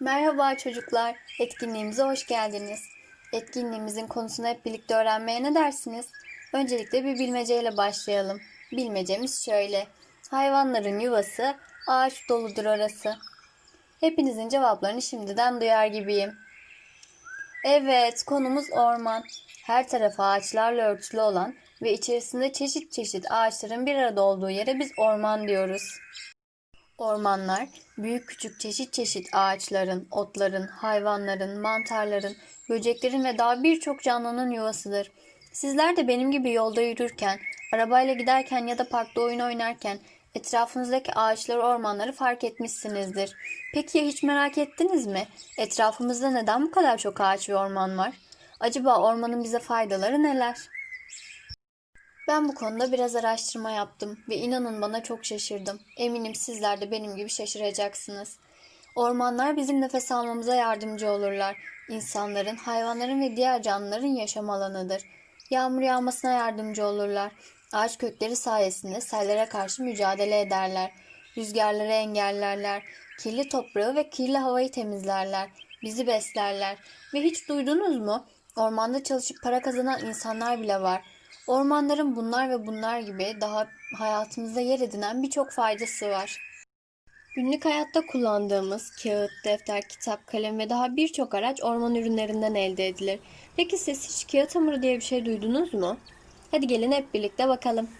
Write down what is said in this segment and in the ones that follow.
Merhaba çocuklar, etkinliğimize hoş geldiniz. Etkinliğimizin konusunu hep birlikte öğrenmeye ne dersiniz? Öncelikle bir bilmeceyle başlayalım. Bilmecemiz şöyle. Hayvanların yuvası, ağaç doludur orası. Hepinizin cevaplarını şimdiden duyar gibiyim. Evet, konumuz orman. Her tarafı ağaçlarla örtülü olan ve içerisinde çeşit çeşit ağaçların bir arada olduğu yere biz orman diyoruz. Ormanlar, büyük küçük çeşit çeşit ağaçların, otların, hayvanların, mantarların, böceklerin ve daha birçok canlının yuvasıdır. Sizler de benim gibi yolda yürürken, arabayla giderken ya da parkta oyun oynarken etrafınızdaki ağaçları, ormanları fark etmişsinizdir. Peki ya hiç merak ettiniz mi? Etrafımızda neden bu kadar çok ağaç ve orman var? Acaba ormanın bize faydaları neler? Ben bu konuda biraz araştırma yaptım ve inanın bana çok şaşırdım. Eminim sizler de benim gibi şaşıracaksınız. Ormanlar bizim nefes almamıza yardımcı olurlar. İnsanların, hayvanların ve diğer canlıların yaşam alanıdır. Yağmur yağmasına yardımcı olurlar. Ağaç kökleri sayesinde sellere karşı mücadele ederler. Rüzgarları engellerler. Kirli toprağı ve kirli havayı temizlerler. Bizi beslerler. Ve hiç duydunuz mu? Ormanda çalışıp para kazanan insanlar bile var. Ormanların bunlar ve bunlar gibi daha hayatımızda yer edinen birçok faydası var. Günlük hayatta kullandığımız kağıt, defter, kitap, kalem ve daha birçok araç orman ürünlerinden elde edilir. Peki siz hiç kağıt hamuru diye bir şey duydunuz mu? Hadi gelin hep birlikte bakalım.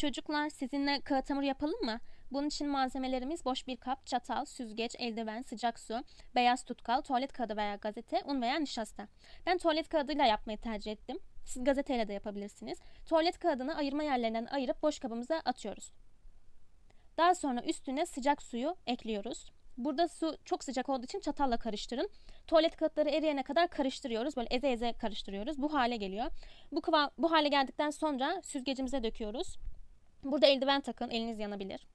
Çocuklar sizinle kağıt hamuru yapalım mı? Bunun için malzemelerimiz boş bir kap, çatal, süzgeç, eldiven, sıcak su, beyaz tutkal, tuvalet kağıdı veya gazete, un veya nişasta. Ben tuvalet kağıdıyla yapmayı tercih ettim. Siz gazeteyle de yapabilirsiniz. Tuvalet kağıdını ayırma yerlerinden ayırıp boş kabımıza atıyoruz. Daha sonra üstüne sıcak suyu ekliyoruz. Burada su çok sıcak olduğu için çatalla karıştırın. Tuvalet kağıtları eriyene kadar karıştırıyoruz. Böyle eze eze karıştırıyoruz. Bu hale geliyor. Bu kıvam, bu hale geldikten sonra süzgecimize döküyoruz. Burada eldiven takın, eliniz yanabilir.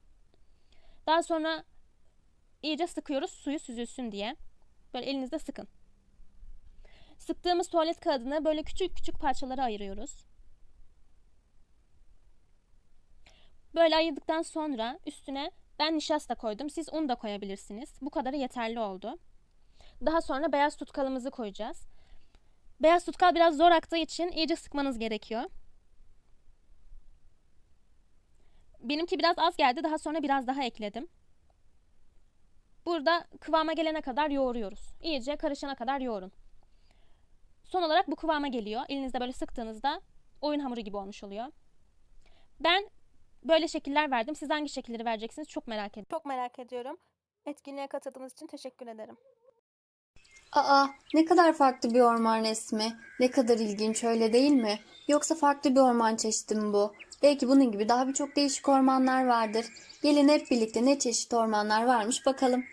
Daha sonra iyice sıkıyoruz suyu süzülsün diye. Böyle elinizde sıkın. Sıktığımız tuvalet kağıdını böyle küçük küçük parçalara ayırıyoruz. Böyle ayırdıktan sonra üstüne ben nişasta koydum. Siz un da koyabilirsiniz. Bu kadarı yeterli oldu. Daha sonra beyaz tutkalımızı koyacağız. Beyaz tutkal biraz zor aktığı için iyice sıkmanız gerekiyor. Benimki biraz az geldi. Daha sonra biraz daha ekledim. Burada kıvama gelene kadar yoğuruyoruz. İyice karışana kadar yoğurun. Son olarak bu kıvama geliyor. Elinizde böyle sıktığınızda oyun hamuru gibi olmuş oluyor. Ben böyle şekiller verdim. Siz hangi şekilleri vereceksiniz çok merak ediyorum. Çok merak ediyorum. Etkinliğe katıldığınız için teşekkür ederim. Aa, ne kadar farklı bir orman resmi. Ne kadar ilginç öyle değil mi? Yoksa farklı bir orman çeşidi mi bu? Belki bunun gibi daha birçok değişik ormanlar vardır. Gelin hep birlikte ne çeşit ormanlar varmış bakalım.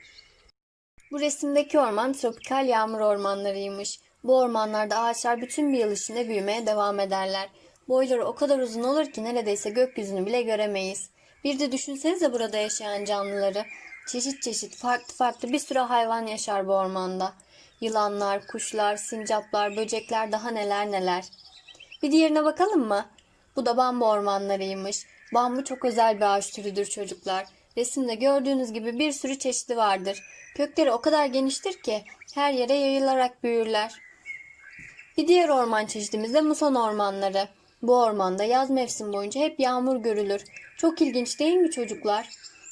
Bu resimdeki orman tropikal yağmur ormanlarıymış. Bu ormanlarda ağaçlar bütün bir yıl içinde büyümeye devam ederler. Boyları o kadar uzun olur ki neredeyse gökyüzünü bile göremeyiz. Bir de düşünsenize burada yaşayan canlıları. Çeşit çeşit farklı farklı bir sürü hayvan yaşar bu ormanda. Yılanlar, kuşlar, sincaplar, böcekler daha neler neler. Bir diğerine bakalım mı? Bu da bambu ormanlarıymış. Bambu çok özel bir ağaç türüdür çocuklar. Resimde gördüğünüz gibi bir sürü çeşidi vardır. Kökleri o kadar geniştir ki her yere yayılarak büyürler. Bir diğer orman çeşidimiz de muson ormanları. Bu ormanda yaz mevsim boyunca hep yağmur görülür. Çok ilginç değil mi çocuklar?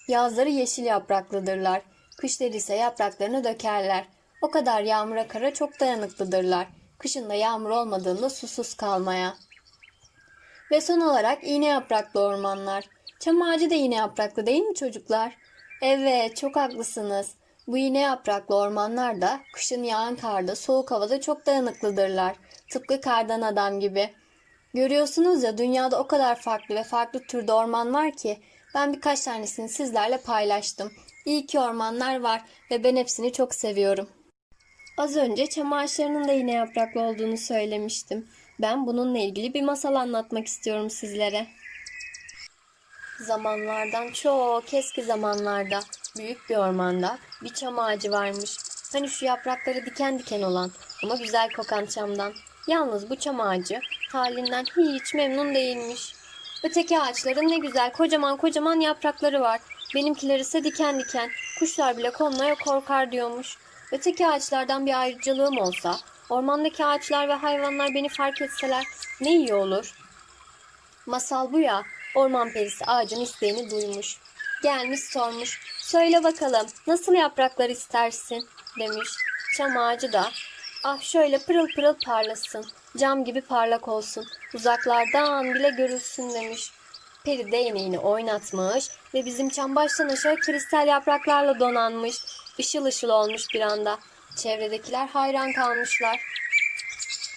Yazları yeşil yapraklıdırlar. Kışları ise yapraklarını dökerler. O kadar yağmura kara çok dayanıklıdırlar. Kışın da yağmur olmadığında susuz kalmaya. Ve son olarak iğne yapraklı ormanlar. Çam ağacı da iğne yapraklı değil mi çocuklar? Evet, çok haklısınız. Bu iğne yapraklı ormanlar da kışın yağan karda, soğuk havada çok dayanıklıdırlar. Tıpkı kardan adam gibi. Görüyorsunuz ya dünyada o kadar farklı ve farklı türde orman var ki ben birkaç tanesini sizlerle paylaştım. İyi ki ormanlar var ve ben hepsini çok seviyorum. Az önce çam ağaçlarının da iğne yapraklı olduğunu söylemiştim. Ben bununla ilgili bir masal anlatmak istiyorum sizlere. Zamanlardan çok eski zamanlarda büyük bir ormanda bir çam ağacı varmış. Hani şu yaprakları diken diken olan ama güzel kokan çamdan. Yalnız bu çam ağacı halinden hiç memnun değilmiş. Öteki ağaçların ne güzel kocaman kocaman yaprakları var. Benimkiler ise diken diken. Kuşlar bile konmaya korkar diyormuş. Öteki ağaçlardan bir ayrıcalığım olsa, ormandaki ağaçlar ve hayvanlar beni fark etseler ne iyi olur. Masal bu ya, orman perisi ağacın isteğini duymuş. Gelmiş sormuş, söyle bakalım nasıl yapraklar istersin demiş. Çam ağacı da, ah şöyle pırıl pırıl parlasın, cam gibi parlak olsun, uzaklardan bile görülsün demiş. Peri değneğini oynatmış ve bizim çam baştan aşağı kristal yapraklarla donanmış. Işıl ışıl olmuş bir anda. Çevredekiler hayran kalmışlar.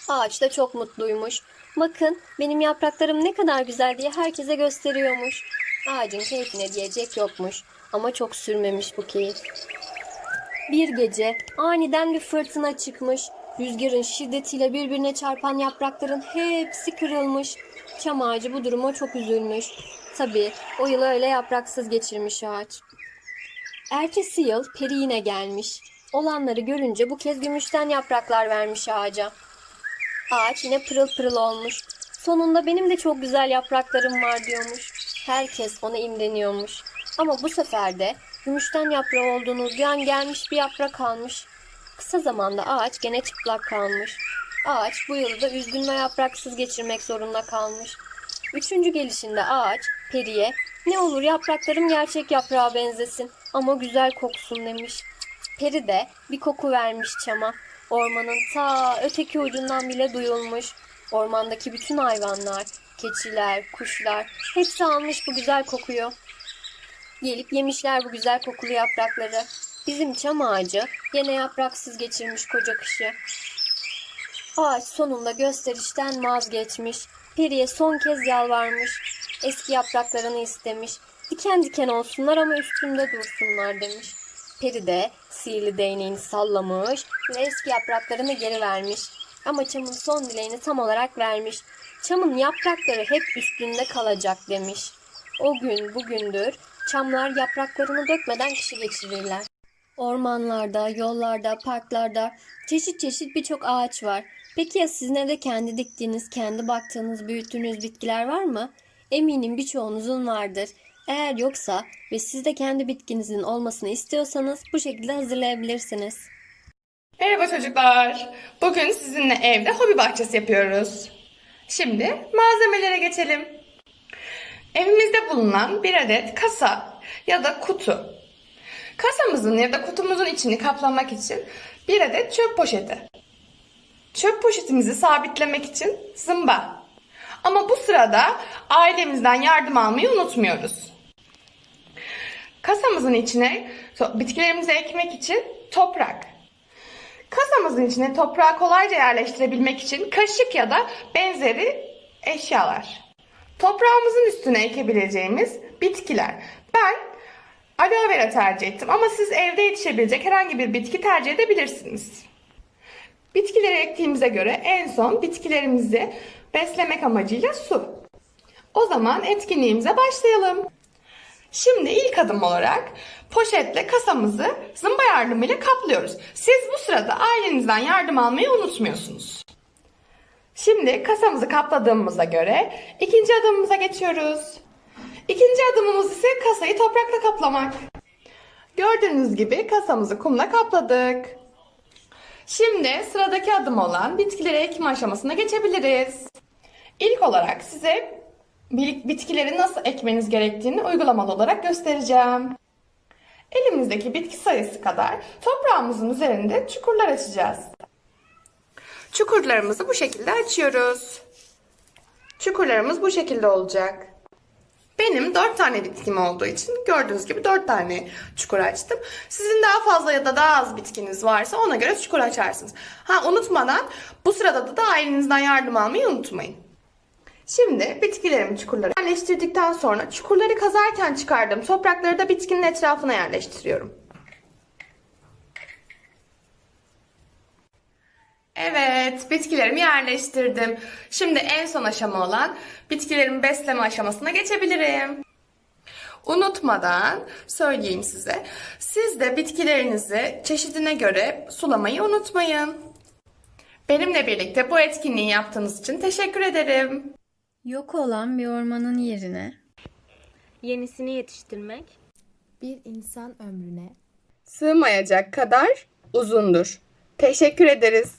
Ağaç da çok mutluymuş. Bakın benim yapraklarım ne kadar güzel diye herkese gösteriyormuş. Ağacın keyfine diyecek yokmuş. Ama çok sürmemiş bu keyif. Bir gece aniden bir fırtına çıkmış. Rüzgarın şiddetiyle birbirine çarpan yaprakların hepsi kırılmış. Çam ağacı bu duruma çok üzülmüş. Tabii o yıl öyle yapraksız geçirmiş ağaç. Ertesi yıl peri yine gelmiş. Olanları görünce bu kez gümüşten yapraklar vermiş ağaca. Ağaç yine pırıl pırıl olmuş. Sonunda benim de çok güzel yapraklarım var diyormuş. Herkes ona imreniyormuş. Ama bu sefer de gümüşten yaprağı olduğunu duyan gelmiş bir yaprak almış. Kısa zamanda ağaç gene çıplak kalmış. Ağaç bu yılı da üzgün ve yapraksız geçirmek zorunda kalmış. Üçüncü gelişinde ağaç periye ne olur yapraklarım gerçek yaprağa benzesin ama güzel koksun demiş. Peri de bir koku vermiş çama. Ormanın ta öteki ucundan bile duyulmuş. Ormandaki bütün hayvanlar, keçiler, kuşlar hepsi almış bu güzel kokuyu. Gelip yemişler bu güzel kokulu yaprakları. Bizim çam ağacı yine yapraksız geçirmiş koca kışı. Ağaç sonunda gösterişten vazgeçmiş. Periye son kez yalvarmış. Eski yapraklarını istemiş. Diken diken olsunlar ama üstünde dursunlar demiş. Peri de sihirli değneğini sallamış ve eski yapraklarını geri vermiş. Ama çamın son dileğini tam olarak vermiş. Çamın yaprakları hep üstünde kalacak demiş. O gün bugündür çamlar yapraklarını dökmeden kışı geçirirler. Ormanlarda, yollarda, parklarda çeşit çeşit birçok ağaç var. Peki ya sizin evde kendi diktiğiniz, kendi baktığınız, büyüttüğünüz bitkiler var mı? Eminim birçoğunuzun vardır. Eğer yoksa ve siz de kendi bitkinizin olmasını istiyorsanız bu şekilde hazırlayabilirsiniz. Merhaba çocuklar. Bugün sizinle evde hobi bahçesi yapıyoruz. Şimdi malzemelere geçelim. Evimizde bulunan bir adet kasa ya da kutu. Kasamızın ya da kutumuzun içini kaplamak için bir adet çöp poşeti. Çöp poşetimizi sabitlemek için zımba. Ama bu sırada ailemizden yardım almayı unutmuyoruz. Kasamızın içine bitkilerimizi ekmek için toprak. Kasamızın içine toprağı kolayca yerleştirebilmek için kaşık ya da benzeri eşyalar. Toprağımızın üstüne ekebileceğimiz bitkiler. Ben aloe vera tercih ettim ama siz evde yetişebilecek herhangi bir bitki tercih edebilirsiniz. Bitkileri ektiğimize göre en son bitkilerimizi beslemek amacıyla su. O zaman etkinliğimize başlayalım. Şimdi ilk adım olarak poşetle kasamızı zımba yardımıyla kaplıyoruz. Siz bu sırada ailenizden yardım almayı unutmuyorsunuz. Şimdi kasamızı kapladığımıza göre ikinci adımımıza geçiyoruz. İkinci adımımız ise kasayı toprakla kaplamak. Gördüğünüz gibi kasamızı kumla kapladık. Şimdi sıradaki adım olan bitkileri ekme aşamasına geçebiliriz. İlk olarak size bitkileri nasıl ekmeniz gerektiğini uygulamalı olarak göstereceğim. Elimizdeki bitki sayısı kadar toprağımızın üzerinde çukurlar açacağız. Çukurlarımızı bu şekilde açıyoruz. Çukurlarımız bu şekilde olacak. Benim 4 tane bitkim olduğu için gördüğünüz gibi 4 tane çukur açtım. Sizin daha fazla ya da daha az bitkiniz varsa ona göre çukur açarsınız. Ha unutmadan bu sırada da, ailenizden yardım almayı unutmayın. Şimdi bitkilerimi çukurlara yerleştirdikten sonra çukurları kazarken çıkardığım toprakları da bitkinin etrafına yerleştiriyorum. Evet, bitkilerimi yerleştirdim. Şimdi en son aşama olan bitkilerimi besleme aşamasına geçebilirim. Unutmadan söyleyeyim size. Siz de bitkilerinizi çeşidine göre sulamayı unutmayın. Benimle birlikte bu etkinliği yaptığınız için teşekkür ederim. Yok olan bir ormanın yerine Yenisini yetiştirmek, bir insan ömrüne sığmayacak kadar uzundur. Teşekkür ederiz.